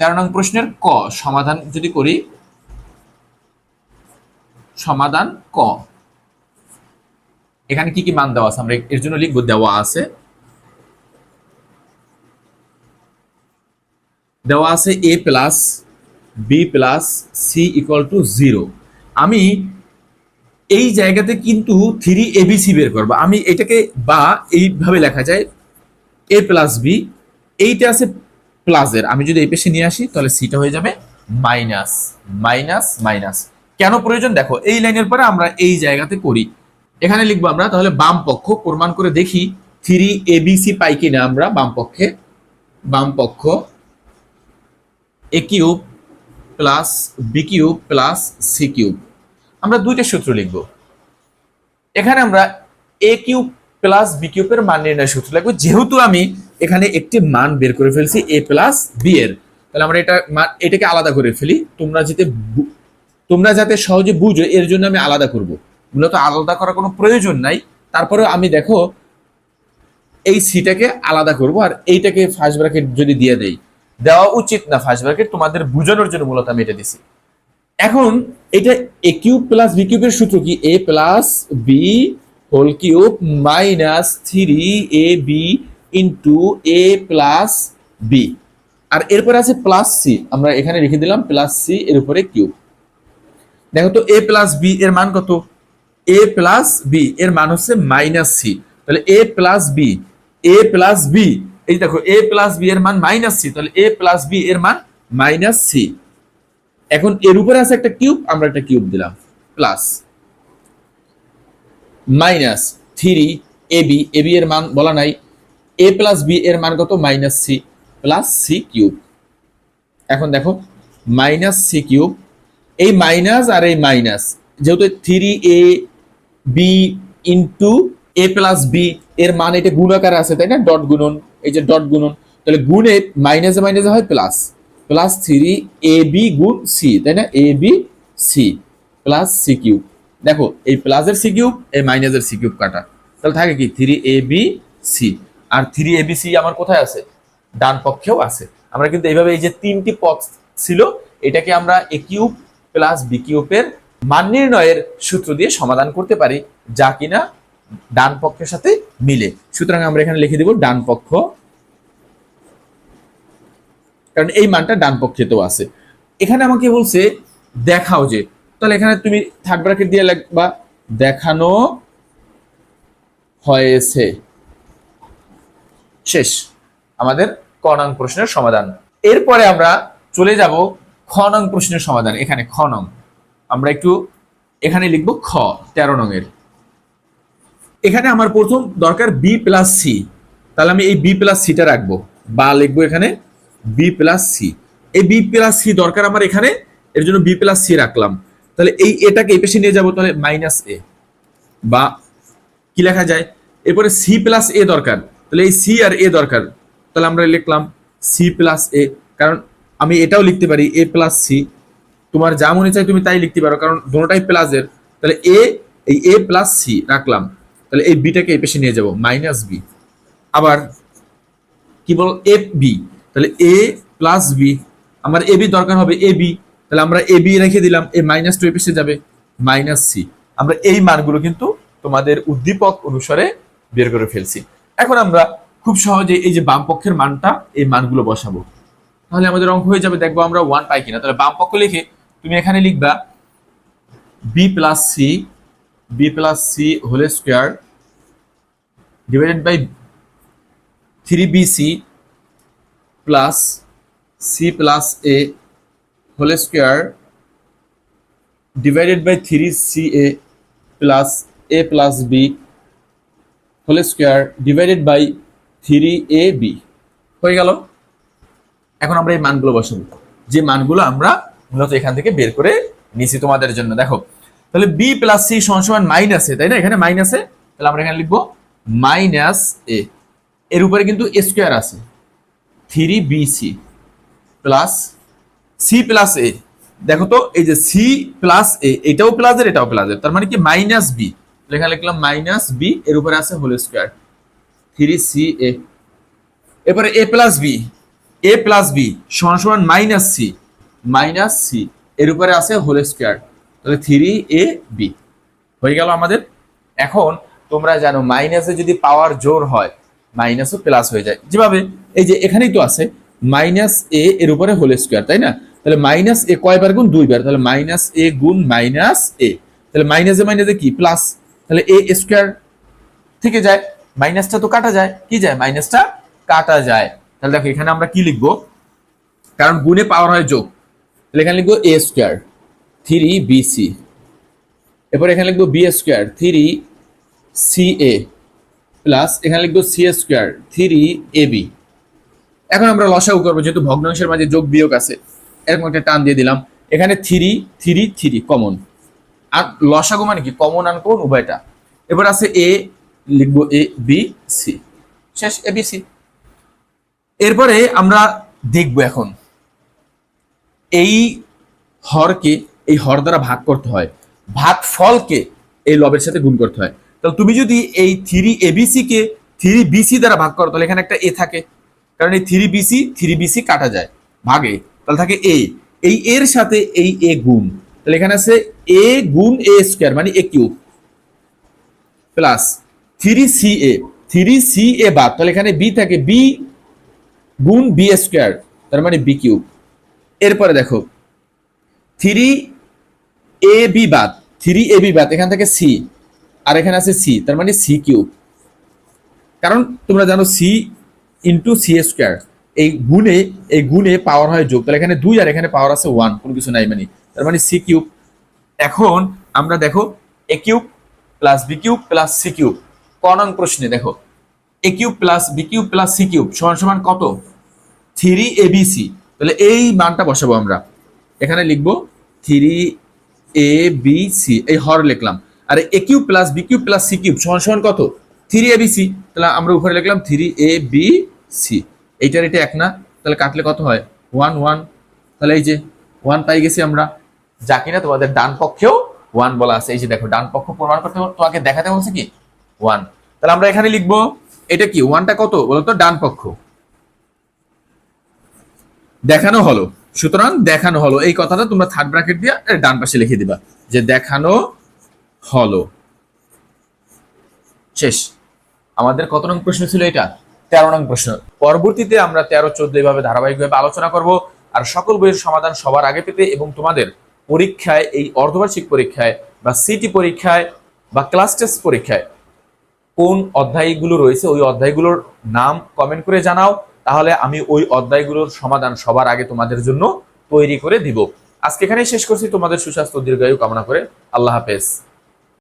তেরো নং প্রশ্নের ক, সমাধান যদি করি, সমাধান ক। এখানে কি কি মান দেওয়া আছে? আমরা এর জন্য লিখব দেওয়া আছে। দেওয়া আছে A plus B plus C equal to zero আমি এই জায়গাতে কিন্তু থ্রি এবিসি বের করব। আমি এটাকে বা এইভাবে লেখা যায় এ প্লাস বি এইটা আছে প্লাসের আমি যদি এই পেশে নিয়ে আসি, তাহলে সিটা হয়ে যাবে মাইনাস মাইনাস মাইনাস কেন প্রয়োজন? দেখো, এই লাইনের পরে আমরা এই জায়গাতে করি। এখানে লিখব আমরা, তাহলে বাম পক্ষ, প্রমাণ করে দেখি থ্রি এবিসি পাই কিনা আমরা বাম পক্ষে। বাম পক্ষ A cube plus B cube plus C cube আমরা দুইটা সূত্র লিখব। এখানে আমরা এ কিউব প্লাস বি কিউবের মান নির্ণয় সূত্র লিখব। যেহেতু আমি এখানে একটি মান বের করে ফেলছি এ প্লাস বি এর। তাহলে আমরা এটা এটাকে আলাদা করে ফেলি। তোমরা যাতে তোমরা যাতে সহজে বুঝো, এর জন্য আমি আলাদা করব। মূলত আলাদা করার কোনো প্রয়োজন নাই। তারপরে আমি দেখো, এই সিটাকে আলাদা করব আর এইটাকে ফার্স্ট ব্র্যাকেট যদি দিয়ে দেই, দেওয়া উচিত না ফার্স্ট ব্র্যাকেট তোমাদের বোঝানোর জন্য মূলত আমি এটা দিছি। এখন, এটা এ কিউব প্লাস বি কিউবের সূত্র কি? A plus B whole cube minus three A B into A plus B আর এরপরে আছে প্লাস সি আমরা এখানে রেখে দিলাম প্লাস সি এর উপরে কিউব দেখো তো এ প্লাস বি এর মান কত? এ প্লাস বি এর মান হচ্ছে মাইনাস সি তাহলে A plus B A plus B এই দেখো এ প্লাস বি এর মান মাইনাস সি তাহলে এ প্লাস বি এর মান মাইনাস সি এখন এর উপরে আছে একটা কিউব আমরা একটা কিউব দিলাম। Plus minus three A B A B এর মান বলা নাই। এ প্লাস বি এর মান কত? Minus C plus C cube এখন দেখো মাইনাস সি কিউব এই মাইনাস আর এই মাইনাস যেহেতু three A B into A plus B এর মান এটা গুণাকার আছে, তাই না? ডট গুণন, এই যে ডট গুণন, তাহলে গুণে মাইনাসে মাইনাসে হয় plus plus three A B গুণ সি তাই না? A B C plus C cube দেখো, এই প্লাসের সি কিউব এই মাইনাসের সি কিউব কাটা। তাহলে থাকে কি? থ্রি এ বি সি আর থ্রি এবিসি আমার কোথায় আছে? ডান পক্ষেও আছে। আমরা কিন্তু এইভাবে এই যে তিনটি পথ ছিল, এটাকে আমরা এ কিউব প্লাস বি কিউবের মান নির্ণয়ের সূত্র দিয়ে সমাধান করতে পারি, যা কিনা ডান পক্ষের সাথে মিলে। সুতরাং আমরা এখানে লিখে দিব ডান পক্ষ। কারণ এই মানটা ডান পক্ষেতেও আছে। এখানে আমাকে বলছে, দেখাও যে, তাহলে এখানে তুমি থার্ড ব্র্যাকেট দিয়ে লিখবা দেখানো হয়েছে। শেষ আমাদের ক নং প্রশ্নের সমাধান। এরপরে আমরা চলে যাব খ নং প্রশ্নের সমাধান, এখানে খ নং আমরা একটু এখানে লিখব খ, তেরো নংয়ের এখানে আমার প্রথম দরকার বি প্লাস সি তাহলে আমি এই বি প্লাস সিটা রাখব। বা লিখব এখানে বি প্লাস সি এই বি প্লাস সি দরকার আমার এখানে, এর জন্য বি প্লাস সি রাখলাম। তাহলে এই এটাকে এই পেশে নিয়ে যাব, তাহলে মাইনাস এ বা কি লেখা যায়? এরপরে সি প্লাস এ দরকার। তাহলে এই সি আর এ দরকার। তাহলে আমরা লিখলাম সি প্লাস এ কারণ আমি এটাও লিখতে পারি এ প্লাস সি তোমার যা মনে চাই তুমি তাই লিখতে পারো, কারণ দুটোটাই প্লাসের তাহলে এ এই এ প্লাস সি রাখলাম। তাহলে এই বিটাকে এই পেশে নিয়ে যাব মাইনাস বি আবার কি বল এফ বি তাহলে এ প্লাস বি আমার এ বি দরকার হবে এ বি তাহলে আমরা এ বি রেখে দিলাম এ মাইনাস টু এসে যাবে মাইনাস সি আমরা এই মানগুলো কিন্তু তোমাদের উদ্দীপক অনুসারে বের করে ফেলছি। এখন আমরা খুব সহজে এই যে বাম পক্ষের মানটা, এই মানগুলো বসাবো। তাহলে আমাদের অঙ্ক হয়ে যাবে, দেখব আমরা ওয়ান পাই কিনা। তাহলে বাম পক্ষ লিখে তুমি এখানে লিখবা B plus C B plus C whole square divided by three B C plus C plus A whole square divided by three C A plus A plus B whole square divided by three A B. হয়ে গেল। এখন আমরা এই মানগুলো বসাবো। যে মানগুলো আমরা মূলত এখান থেকে বের করে নিছি তোমাদের জন্য, দেখো। তাহলে বি প্লাস সি সমান মাইনাসে তাই না? এখানে মাইনাসে তাহলে আমরা এখানে লিখব মাইনাস এ। এর উপরে কিন্তু এ স্কোয়ার আছে। Three B C plus C plus A. দেখো তো, এই যে সি প্লাস এ, এটাও প্লাসের এটাও প্লাসের তার মানে কি? Minus B. লেখা লিখলাম মাইনাস বি এর উপরে আছে whole square three C A এরপরে A plus B A plus B সমান সমান মাইনাস সি মাইনাস সি এর উপরে আছে হোল স্কোয়ার তাহলে থ্রি এ বি হয়ে গেল আমাদের। এখন তোমরা জানো মাইনাসে যদি পাওয়ার জোর হয় মাইনাসও প্লাস হয়ে যায়। যেভাবে এই যে এখানেই তো আছে মাইনাস এ এর উপরে হোল স্কোয়ার তাই না? তাহলে মাইনাস এ কয়বার গুণ দুইবার? তাহলে মাইনাস এ গুণ মাইনাস এ তাহলে মাইনাসে মাইনাসে কি? প্লাস তাহলে এ স্কোয়ার থেকে যায় মাইনাসটা তো কাটা যায়। কি যায়? মাইনাসটা কাটা যায়। তাহলে দেখো, এখানে আমরা কি লিখব? কারণ গুণে পাওয়ার হয় যোগ। তাহলে এখানে লিখব A square three B C এরপর এখানে লিখব B square three C A plus এখানে লিখব C square three A B এখন আমরা লসাগু করব, যেহেতু ভগ্নাংশের মাঝে যোগ বিয়োগ আছে। এরকম একটা টান দিয়ে দিলাম। এখানে থ্রি থ্রি থ্রি কমন আর লসাগু মানে কি? কমন আনকমন উভয়টা। এবার আছে এ লিখব এ বি সি শেষ এ বি সি এরপরে আমরা দেখব এখন, এই হরকে, এই হর দ্বারা ভাগ করতে হয়। ভাগ ফলকে এই লবের সাথে গুণ করতে হয়। তাহলে তুমি যদি এই থ্রি এবিসি কে থ্রি বিসি দ্বারা ভাগ করো, তাহলে এখানে একটা এ থাকে। কারণ এই থ্রি বিসি থ্রি বিসি কাটা যায়। ভাগে, তাহলে থাকে এ এই এর সাথে এই এ গুণ। তাহলে এখানে আছে এ গুণ এ স্কোয়ার মানে A cube plus three C A three C A বাদ তাহলে এখানে বি থাকে বি গুণ বি স্কোয়ার তার মানে বি কিউব এরপরে দেখো থ্রি এ বি বাদ থ্রি এ বি বাদ এখান থেকে সি আর এখানে আছে সি তার মানে সি কিউব কারণ তোমরা জানো সি ইন্টু সি স্কোয়ার এই গুণে এই গুণে পাওয়ার হয় যোগ, তাহলে এখানে দুই আর এখানে পাওয়ার আছে ওয়ান কোনো কিছু নাই মানে। তার মানে সি কিউব এখন আমরা দেখো A cube plus B cube plus C cube ক নং প্রশ্নে দেখো। A cube plus B cube plus C cube সমান সমান কত? থ্রি এ বি সি তাহলে এই মানটা বসাবো আমরা। এখানে লিখব থ্রি এ বি সি এই হর লিখলাম। আর A cube plus B cube plus C cube সমান সমান কত? থ্রি এ বি সি তাহলে আমরা উপরে লিখলাম থ্রি এ বি সি এইটার এটা এক না। তাহলে কাটলে কত হয়? ওয়ান ওয়ান তাহলে এই যে ওয়ান পাই গেছি আমরা। যা কিনা তোমাদের ডান পক্ষেও ওয়ান বলা আছে। এই যে দেখো, ডান পক্ষ প্রমাণ করতে তোমাকে দেখাতে বলছে কি? ওয়ান তাহলে আমরা এখানে লিখব, এটা কি? ওয়ানটা কত? বলতো ডান পক্ষ। দেখানো হলো। সুতরাং দেখানো হলো। এই কথাটা তোমরা থার্ড ব্র্যাকেট দিয়ে ডান পাশে লিখে দিবা যে দেখানো হলো। শেষ। আমাদের কত নং প্রশ্ন ছিল এটা? তেরো নং প্রশ্ন। পরবর্তীতে আমরা তেরো, চোদ্দ এইভাবে ধারাবাহিকভাবে আলোচনা করব। আর সকল বইয়ের সমাধান সবার আগে পেতে এবং তোমাদের পরীক্ষায়, এই অর্ধবার্ষিক পরীক্ষায় বা সিটি পরীক্ষায় বা ক্লাস টেস্ট পরীক্ষায় কোন অধ্যায়গুলো রয়েছে, ওই অধ্যায়গুলোর নাম কমেন্ট করে জানাও। তাহলে আমি ওই অধ্যায়গুলোর সমাধান সবার আগে তোমাদের জন্য তৈরি করে দিব। আজকে এখানেই শেষ করছি। তোমাদের সুস্বাস্থ্য, দীর্ঘায়ু কামনা করে আল্লাহ হাফেজ।